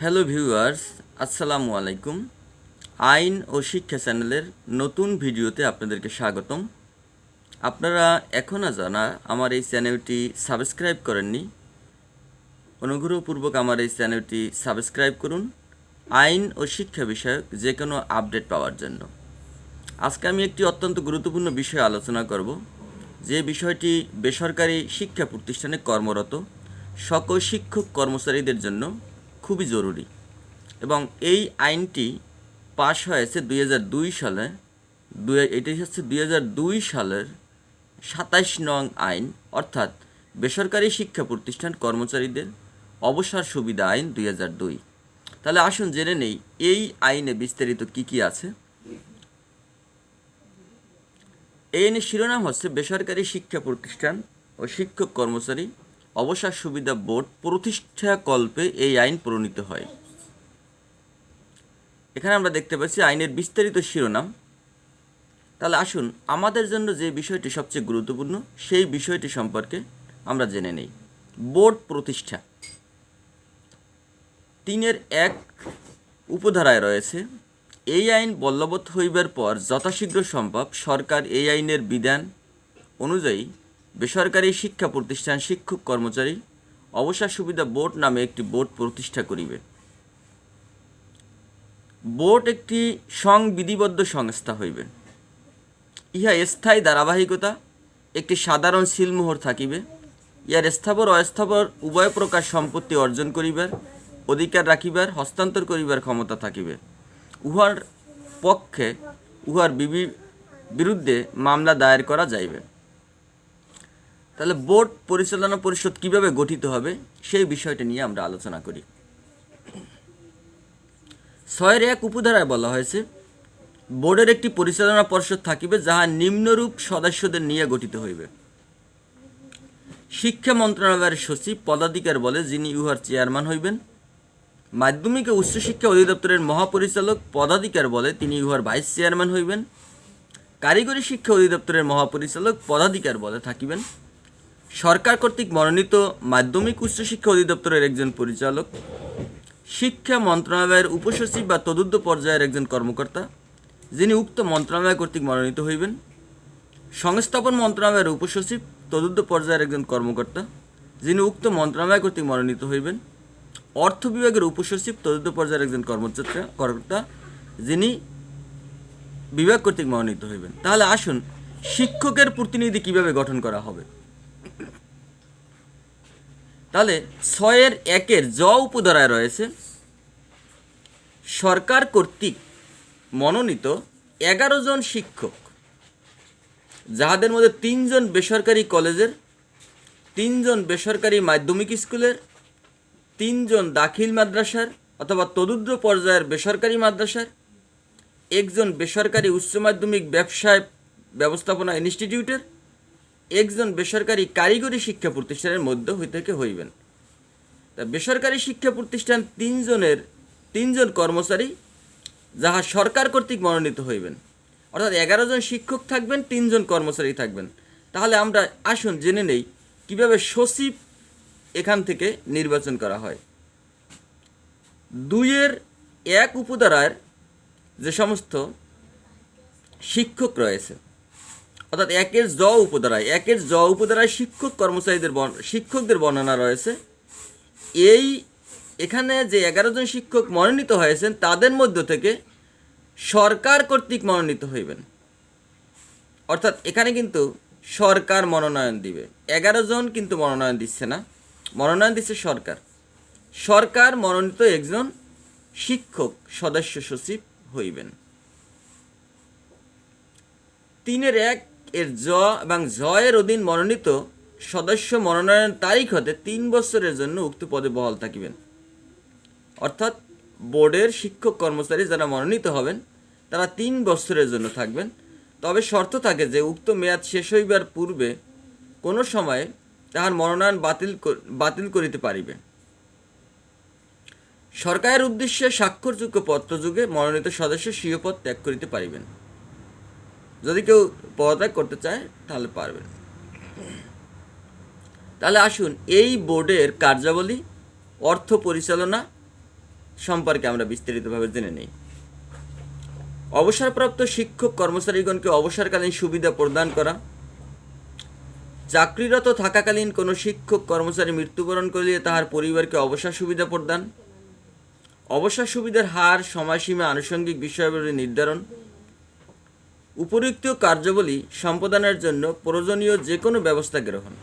Hello viewers আসসালামু আলাইকুম আইন ও শিক্ষা চ্যানেলের নতুন ভিডিওতে আপনাদেরকে স্বাগতম। আপনারা এখনও জানা আমার এই চ্যানেলটি সাবস্ক্রাইব করেননি, অনুগ্রহপূর্বক আমার এই চ্যানেলটি সাবস্ক্রাইব করুন। আইন ও শিক্ষা বিষয়ক যে কোনো আপডেট পাওয়ার জন্য। আজকে আমি একটি অত্যন্ত গুরুত্বপূর্ণ বিষয় আলোচনা করব, যে বিষয়টি বেসরকারি শিক্ষা প্রতিষ্ঠানে কর্মরত সকল শিক্ষক কর্মচারীদের জন্য খুবই জরুরি। এবং এই আইনটি পাশ হয়েছে দুই হাজার দুই সালে, দুই এটি হচ্ছে দুই হাজার দুই সালের সাতাইশ নং আইন, অর্থাৎ বেসরকারি শিক্ষা প্রতিষ্ঠান কর্মচারীদের অবসর সুবিধা আইন দুই হাজার দুই। তাহলে আসুন জেনে নেই, এই আইনে বিস্তারিত কি কি আছে? এই আইনের শিরোনাম হচ্ছে বেসরকারি শিক্ষা প্রতিষ্ঠান ও শিক্ষক কর্মচারী অবসর সুবিধা বোর্ড প্রতিষ্ঠাকল্পে এই আইন প্রণীত হয়। এখানে আমরা দেখতে পাচ্ছি আইনের বিস্তারিত শিরোনাম। তাহলে আসুন, আমাদের জন্য যে বিষয়টি সবচেয়ে গুরুত্বপূর্ণ, সেই বিষয়টি সম্পর্কে আমরা জেনে নেই। বোর্ড প্রতিষ্ঠা। তিনের এক উপধারায় রয়েছে, এই আইন বলবৎ হইবার পর যথাশীঘ্র সম্ভব সরকার এই আইনের বিধান অনুযায়ী বেসরকারি শিক্ষা প্রতিষ্ঠান শিক্ষক কর্মচারী অবসর সুবিধা বোর্ড নামে একটি বোর্ড প্রতিষ্ঠা করিবে। বোর্ড একটি সংবিধিবদ্ধ সংস্থা হইবে। ইহা স্থায়ী ধারাবাহিকতা, একটি সাধারণ সিলমোহর থাকিবে। ইহার স্থাবর, অস্থাবর, উভয় প্রকার সম্পত্তি অর্জন করিবার, অধিকার রাখিবার, হস্তান্তর করিবার ক্ষমতা থাকিবে। উহার পক্ষে, উহার বিবি- বিরুদ্ধে মামলা দায়ের করা যাইবে। তাহলে বোর্ড পরিচালনা পরিষদ কীভাবে গঠিত হবে, সেই বিষয়টা নিয়ে আমরা আলোচনা করি। ছয়ের এক উপধারায় বলা হয়েছে, বোর্ডের একটি পরিচালনা পরিষদ থাকিবে যাহা নিম্নরূপ সদস্যদের নিয়ে গঠিত হইবে। শিক্ষা মন্ত্রণালয়ের সচিব পদাধিকার বলে যিনি ইউহার চেয়ারম্যান হইবেন, মাধ্যমিক ও উচ্চশিক্ষা অধিদপ্তরের মহাপরিচালক পদাধিকার বলে তিনি ইউহার ভাইস চেয়ারম্যান হইবেন, কারিগরি শিক্ষা অধিদপ্তরের মহাপরিচালক পদাধিকার বলে থাকিবেন। সরকার কর্তৃক মনোনীত মাধ্যমিক উচ্চশিক্ষা অধিদপ্তরের একজন পরিচালক, শিক্ষা মন্ত্রণালয়ের উপসচিব বা তদুদ্ধ পর্যায়ের একজন কর্মকর্তা, যিনি উক্ত মন্ত্রণালয় কর্তৃক মনোনীত হইবেন। সংস্থাপন মন্ত্রণালয়ের উপসচিব তদুদ্ধ পর্যায়ের একজন কর্মকর্তা, যিনি উক্ত মন্ত্রণালয় কর্তৃক মনোনীত হইবেন। অর্থ বিভাগের উপসচিব তদুদ্ধ পর্যায়ের একজন কর্মকর্তা কর্মকর্তা, যিনি বিভাগ কর্তৃক মনোনীত হইবেন। তাহলে আসুন, শিক্ষকের প্রতিনিধি কীভাবে গঠন করা হবে? তাহলে ছয়ের একের জ উপধারায় রয়েছে, সরকার কর্তৃক মনোনীত এগারো জন শিক্ষক, যাহাদের মধ্যে তিনজন বেসরকারি কলেজের, তিনজন বেসরকারি মাধ্যমিক স্কুলের, তিনজন দাখিল মাদ্রাসার অথবা তদুদ্র পর্যায়ের বেসরকারি মাদ্রাসার, একজন বেসরকারি উচ্চ মাধ্যমিক ব্যবসায় ব্যবস্থাপনা ইনস্টিটিউটের একজন বেসরকারি কারিগরি শিক্ষা প্রতিষ্ঠানের মধ্য হই থেকে হইবেন? তা বেসরকারি শিক্ষা প্রতিষ্ঠান তিনজনের, তিনজন কর্মচারী, যাহা সরকার কর্তৃক মনোনীত হইবেন। অর্থাৎ এগারো জন শিক্ষক থাকবেন, তিনজন কর্মচারী থাকবেন। তাহলে আমরা আসুন জেনে নেই কীভাবে সচিব এখান থেকে নির্বাচন করা হয়। দুইয়ের এক উপধারার যে সমস্ত শিক্ষক রয়েছে অর্থাৎ একের জ উপধারায়, একের জ উপধারায় শিক্ষক কর্মচারীদের শিক্ষকদের বর্ণনা রয়েছে। এই এখানে যে এগারো জন শিক্ষক মনোনীত হয়েছেন, তাদের মধ্য থেকে সরকার কর্তৃক মনোনীত হইবেন। অর্থাৎ এখানে কিন্তু সরকার মনোনয়ন দিবে। এগারো জন কিন্তু মনোনয়ন দিচ্ছে না। মনোনয়ন দিচ্ছে সরকার। সরকার মনোনীত একজন শিক্ষক, সদস্য সচিব হইবেন। তিনের এক এর জ এবং জ এর অধীন মনোনীত সদস্য মনোনয়ন তারিখ হতে তিন বছরের জন্য উক্ত পদে বহাল থাকিবেন। অর্থাৎ বোর্ডের শিক্ষক কর্মচারী যারা মনোনীত হবেন, তারা তিন বছরের জন্য থাকবেন। তবে শর্ত থাকে যে উক্ত মেয়াদ শেষ হইবার পূর্বে কোনো সময়ে তাহার মনোনয়ন বাতিল বাতিল করিতে পারিবে। সরকারের উদ্দেশ্যে স্বাক্ষরযোগ্য পত্রযুগে মনোনীত সদস্য স্বীয় পদ ত্যাগ করিতে পারিবেন। যদি কেউ পদত্যাগ করতে চায়, তাহলে পারবেন তাহলে আসুন, এই বোর্ডের কার্যাবলী, অর্থ পরিচালনা সম্পর্কে আমরা বিস্তারিতভাবে জেনে নেই। অবসরপ্রাপ্ত শিক্ষক কর্মচারীগণকে অবসরকালীন সুবিধা প্রদান করা, চাকরিরত থাকাকালীন কোনো শিক্ষক কর্মচারী মৃত্যুবরণ করলে তাহার পরিবারকে অবসর সুবিধা প্রদান, অবসর সুবিধার হার, সময়সীমা, আনুষঙ্গিক বিষয়াবলী নির্ধারণ উপরিউক্ত কার্যাবলী সম্পাদনের জন্য প্রয়োজনীয় যে কোনো ব্যবস্থা গ্রহণ।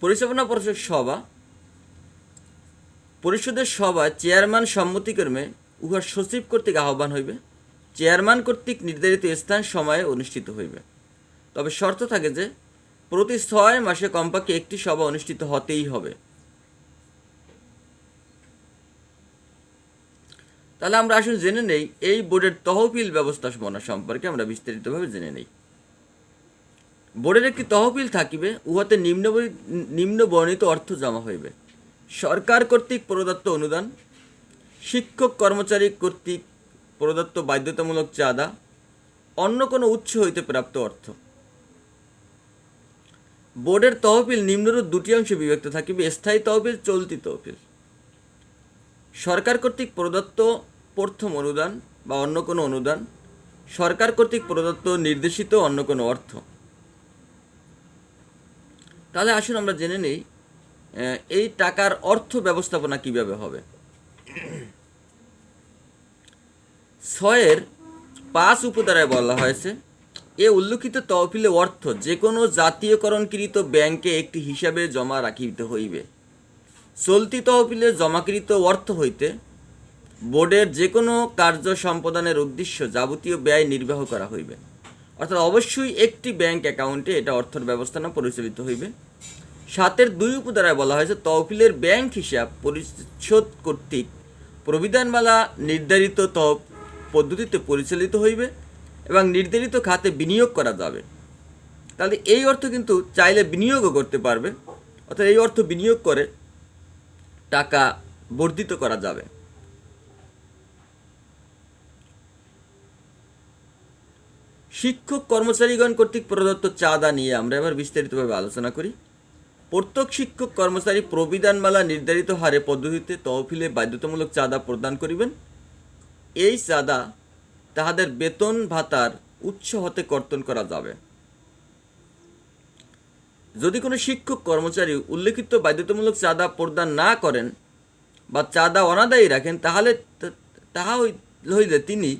পরিচালনা পরিষদ সভা। পরিষদের সভা চেয়ারম্যান সম্মতিক্রমে উহার সচিব কর্তৃক আহ্বান হইবে। চেয়ারম্যান কর্তৃক নির্ধারিত স্থান সময়ে অনুষ্ঠিত হইবে। তবে শর্ত থাকে যে, প্রতি ছয় মাসে কমপক্ষে একটি সভা অনুষ্ঠিত হতেই হবে। তাহলে আমরা আসুন জেনে নেই, এই বোর্ডের তহবিল ব্যবস্থাপনা সম্পর্কে আমরা বিস্তারিতভাবে জেনে নেই। বোর্ডের একটি তহবিল থাকিবে, উহাতে নিম্ন নিম্ন বর্ণিত অর্থ জমা হইবে। সরকার কর্তৃক প্রদত্ত অনুদান, শিক্ষক কর্মচারী কর্তৃক প্রদত্ত বাধ্যতামূলক চাঁদা, অন্য কোনো উৎস হইতে প্রাপ্ত অর্থ। বোর্ডের তহবিল নিম্নরূপ দুটি অংশে বিভক্ত থাকিবে, স্থায়ী তহবিল, চলতি তহবিল। সরকার কর্তৃক প্রদত্ত প্রথম অনুদান বা অন্য কোনো অনুদান, সরকার কর্তৃক প্রদত্ত নির্দেশিত অন্য কোনো অর্থ। তাহলে আসুন আমরা জেনে নেই এই টাকার অর্থ ব্যবস্থাপনা কীভাবে হবে। ছয়ের পাঁচ উপধারায় বলা হয়েছে, এ উল্লিখিত তহবিলে অর্থ যে কোনো জাতীয়করণকৃত ব্যাংকে একটি হিসাবে জমা রাখিতে হইবে। চলতি তহবিলে জমাকৃত অর্থ হইতে বোর্ডের যে কোনো কার্য সম্পাদনের উদ্দেশ্য যাবতীয় ব্যয় নির্বাহ করা হইবে। অর্থাৎ অবশ্যই একটি ব্যাংক অ্যাকাউন্টে এটা অর্থের ব্যবস্থাপনা পরিচালিত হইবে। সাতের দুই উপধারায় বলা হয়েছে, তহবিলের ব্যাংক হিসাব পরিশোধ কর্তৃক প্রবিধানমালা নির্ধারিত তহ পদ্ধতিতে পরিচালিত হইবে এবং নির্ধারিত খাতে বিনিয়োগ করা যাবে। তাহলে এই অর্থ কিন্তু চাইলে বিনিয়োগও করতে পারবে, অর্থাৎ এই অর্থ বিনিয়োগ করে টাকা বর্ধিত করা যাবে। শিক্ষক কর্মচারীগণ কর্তৃক প্রদত্ত চাঁদা নিয়ে আমরা এবার বিস্তারিতভাবে আলোচনা করি। প্রত্যেক শিক্ষক কর্মচারী প্রবিধানমালা নির্ধারিত হারে পদ্ধতিতে তহবিলে বাধ্যতামূলক চাঁদা প্রদান করিবেন। এই চাঁদা তাহাদের বেতন ভাতার উৎস হতে কর্তন করা যাবে। যদি কোনো শিক্ষক কর্মচারী উল্লেখিত বাধ্যতামূলক চাঁদা প্রদান না করেন বা চাঁদা অনাদায়ী রাখেন, তাহলে তাহা হই- হইলে তিনি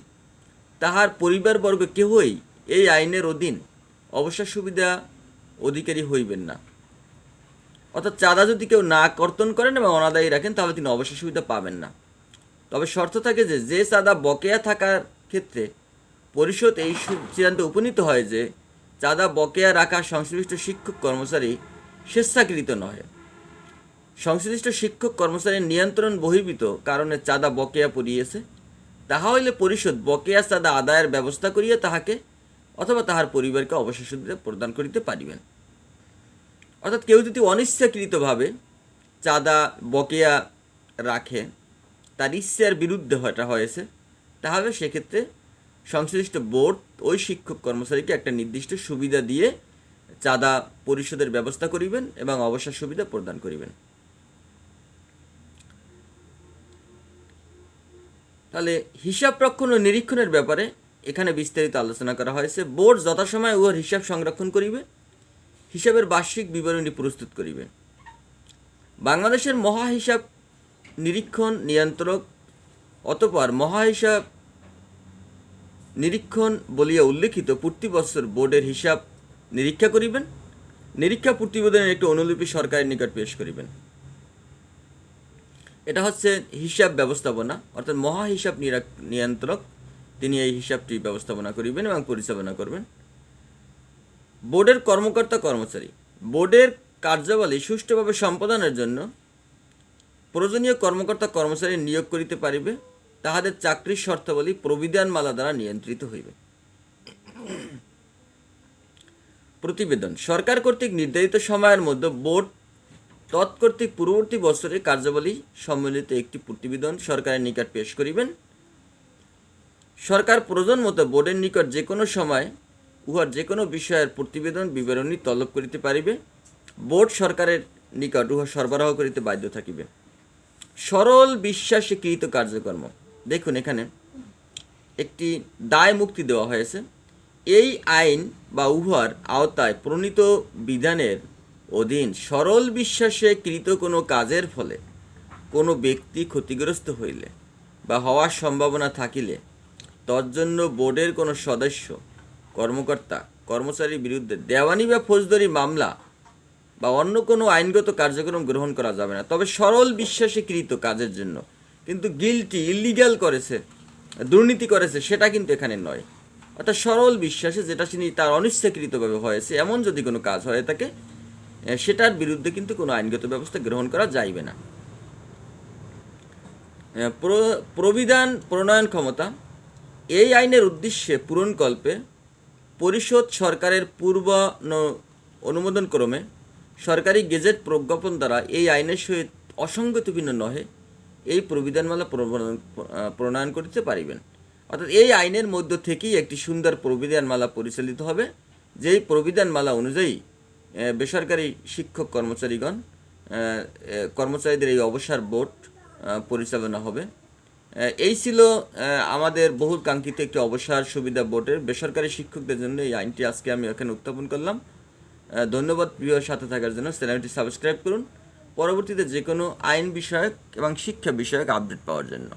তাহার পরিবারবর্গ কেহই এই আইনের অধীন অবসর সুবিধা অধিকারী হইবেন না। অর্থাৎ চাঁদা যদি কেউ না কর্তন করেন এবং অনাদায়ী রাখেন, তাহলে তিনি অবসর সুবিধা পাবেন না। তবে শর্ত থাকে যে যে চাঁদা বকেয়া থাকার ক্ষেত্রে পরিষদ এই সিদ্ধান্তে উপনীত হয় যে, চাঁদা বকেয়া রাখা সংশ্লিষ্ট শিক্ষক কর্মচারী স্বেচ্ছাকৃত নয় সংশ্লিষ্ট শিক্ষক কর্মচারীর নিয়ন্ত্রণ বহির্ভূত কারণে চাঁদা বকেয়া পড়িয়েছে। তাহা হইলে পরিষদ বকেয়া চাঁদা আদায়ের ব্যবস্থা করিয়া তাহাকে অথবা তাহার পরিবারকে অবসর সুবিধা প্রদান করিতে পারিবেন। অর্থাৎ কেউ যদি অনিচ্ছাকৃতভাবে চাঁদা বকেয়া রাখে, তার ইচ্ছার বিরুদ্ধে হয়টা হয়েছে, তাহলে সেক্ষেত্রে সংশ্লিষ্ট বোর্ড ওই শিক্ষক কর্মচারীকে একটা নির্দিষ্ট সুবিধা দিয়ে চাঁদা পরিশোধের ব্যবস্থা করিবেন এবং অবসর সুবিধা প্রদান করিবেন। তাহলে হিসাব রক্ষণ ও নিরীক্ষণের ব্যাপারে এখানে বিস্তারিত আলোচনা করা হয়েছে। বোর্ড যথাসময়ে উহার হিসাব সংরক্ষণ করিবে, হিসাবের বার্ষিক বিবরণী প্রস্তুত করিবে। বাংলাদেশের মহা হিসাব নিরীক্ষণ নিয়ন্ত্রক অতপর মহা হিসাব নিরীক্ষণ বলিয়া উল্লেখিত প্রতি বছর বোর্ডের হিসাব নিরীক্ষা করিবেন। নিরীক্ষা প্রতিবেদনের একটি অনুলিপি সরকারের নিকট পেশ করিবেন। এটা হচ্ছে হিসাব ব্যবস্থাপনা, অর্থাৎ মহা হিসাব নিয়ন্ত্রক তিনি এই হিসাবটি ব্যবস্থাপনা করিবেন এবং পরিচালনা করবেন। বোর্ডের কর্মকর্তা কর্মচারী। বোর্ডের কার্যাবলী সুষ্ঠুভাবে সম্পাদনের জন্য প্রয়োজনীয় কর্মকর্তা কর্মচারী নিয়োগ করিতে পারিবে, তাহাদের চাকরির শর্তাবলী প্রবিধানমালা দ্বারা নিয়ন্ত্রিত হইবে। প্রতিবেদন। সরকার কর্তৃক নির্ধারিত সময়ের মধ্যে বোর্ড তৎকর্তৃক পূর্ববর্তী বছরে কার্যাবলী সম্মিলিত একটি প্রতিবেদন সরকারের নিকট পেশ করিবেন। সরকার প্রয়োজন মতো বোর্ডের নিকট যে কোনো সময় উহার যে কোনো বিষয়ের প্রতিবেদন, বিবরণী তলব করিতে পারিবে। বোর্ড সরকারের নিকট উহা সরবরাহ করিতে বাধ্য থাকিবে। সরল বিশ্বাসে কৃত কার্যকর্ম। দেখুন এখানে একটি দায় মুক্তি দেওয়া হয়েছে। এই আইন বা উহার আওতায় প্রণীত বিধানের অধীন সরল বিশ্বাসে কৃত কোনো কাজের ফলে কোনো ব্যক্তি ক্ষতিগ্রস্ত হইলে বা হওয়ার সম্ভাবনা থাকিলে তজ্জন্য বোর্ডের কোনো সদস্য, কর্মকর্তা, কর্মচারীর বিরুদ্ধে দেওয়ানি বা ফৌজদারি মামলা বা অন্য কোনো আইনগত কার্যক্রম গ্রহণ করা যাবে না। তবে সরল বিশ্বাসে কৃত কাজের জন্য। কিন্তু গিলটি ইলিগাল করেছে, দুর্নীতি করেছে, সেটা কিন্তু এখানে নয়। অর্থাৎ সরল বিশ্বাসে যেটা তিনি তার অনিচ্ছাকৃতভাবে হয়েছে, এমন যদি কোনো কাজ হয়ে থাকে সেটার বিরুদ্ধে কিন্তু কোনো আইনগত ব্যবস্থা গ্রহণ করা যাইবে না। প্রবিধান প্রণয়ন ক্ষমতা এই আইনের উদ্দেশ্যে পূরণকল্পে পরিষদ সরকারের পূর্ব ন- অনুমোদন ক্রমে সরকারি গেজেট প্রজ্ঞাপন দ্বারা এই আইনের সহিত অসঙ্গতিপূর্ণ নহে, এই প্রবিধানমালা প্রণয়ন করিতে পারিবেন। অর্থাৎ এই আইনের মধ্য থেকেই একটি সুন্দর প্রবিধানমালা পরিচালিত হবে, যেই প্রবিধানমালা অনুযায়ী বেসরকারি শিক্ষক কর্মচারীগণ কর্মচারীদের এই অবসর বোর্ড পরিচালনা হবে। এই ছিল আমাদের বহুল কাঙ্ক্ষিত একটি অবসর সুবিধা বোর্ডের বেসরকারি শিক্ষকদের জন্য এই আইনটি আজকে আমি এখানে উত্থাপন করলাম। ধন্যবাদ প্রিয় সাথে থাকার জন্য। চ্যানেলটি সাবস্ক্রাইব করুন। পরবর্তীতে যে কোনো আইন বিষয়ক এবং শিক্ষা বিষয়ক আপডেট পাওয়ার জন্য।